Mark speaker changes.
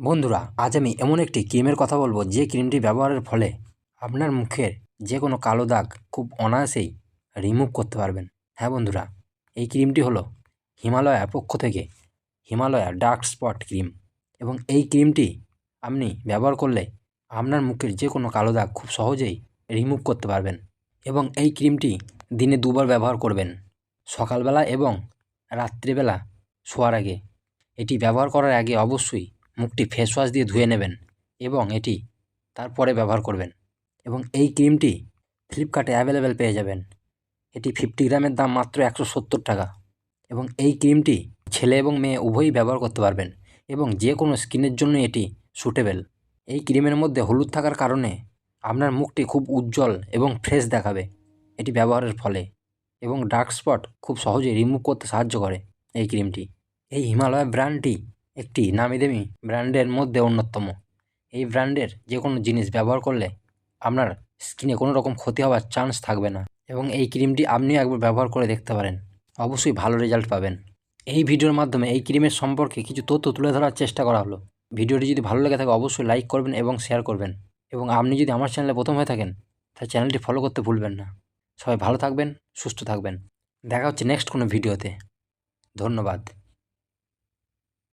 Speaker 1: বন্ধুরা, আজ আমি এমন একটি ক্রিমের কথা বলব যে ক্রিমটি ব্যবহারের ফলে আপনার মুখের যে কোনো কালো দাগ খুব অনায়াসেই রিমুভ করতে পারবেন। হ্যাঁ বন্ধুরা, এই ক্রিমটি হলো হিমালয়া পক্ষ থেকে হিমালয়া ডার্ক স্পট ক্রিম এবং এই ক্রিমটি আপনি ব্যবহার করলে আপনার মুখের যে কোনো কালো দাগ খুব সহজেই রিমুভ করতে পারবেন এবং এই ক্রিমটি দিনে দুবার ব্যবহার করবেন, সকালবেলা এবং রাত্রিবেলা শোয়ার আগে। এটি ব্যবহার করার আগে অবশ্যই মুখটি ফেস ওয়াশ দিয়ে ধুয়ে নেবেন এবং এটি তারপরে ব্যবহার করবেন এবং এই ক্রিমটি ফ্লিপকার্টে অ্যাভেলেবেল পেয়ে যাবেন। এটি ফিফটি গ্রামের দাম মাত্র একশো সত্তর টাকা এবং এই ক্রিমটি ছেলে এবং মেয়ে উভয়ই ব্যবহার করতে পারবেন এবং যে কোনো স্কিনের জন্য এটি সুটেবেল এই ক্রিমের মধ্যে হলুদ থাকার কারণে আপনার মুখটি খুব উজ্জ্বল এবং ফ্রেশ দেখাবে। এটি ব্যবহারের ফলে এবং ডার্ক স্পট খুব সহজেই রিমুভ করতে সাহায্য করে এই ক্রিমটি। এই হিমালয় ব্র্যান্ডটি একটি নামি দামি ব্র্যান্ডের মধ্যে অন্যতম। এই ব্র্যান্ডের যে কোনো জিনিস ব্যবহার করলে আপনার স্কিনে কোনো রকম ক্ষতি হওয়ার চান্স থাকবে না এবং এই ক্রিমটি আপনিও একবার ব্যবহার করে দেখতে পারেন। অবশ্যই ভালো রেজাল্ট পাবেন। এই ভিডিওর মাধ্যমে এই ক্রিমের সম্পর্কে কিছু তথ্য তুলে ধরার চেষ্টা করা হলো। ভিডিওটি যদি ভালো লেগে থাকে, অবশ্যই লাইক করবেন এবং শেয়ার করবেন। এবং আপনি যদি আমার চ্যানেলে প্রথম হয়ে থাকেন, তাহলে চ্যানেলটি ফলো করতে ভুলবেন না। সবাই ভালো থাকবেন, সুস্থ থাকবেন। দেখা হচ্ছে নেক্সট কোনো ভিডিওতে। ধন্যবাদ।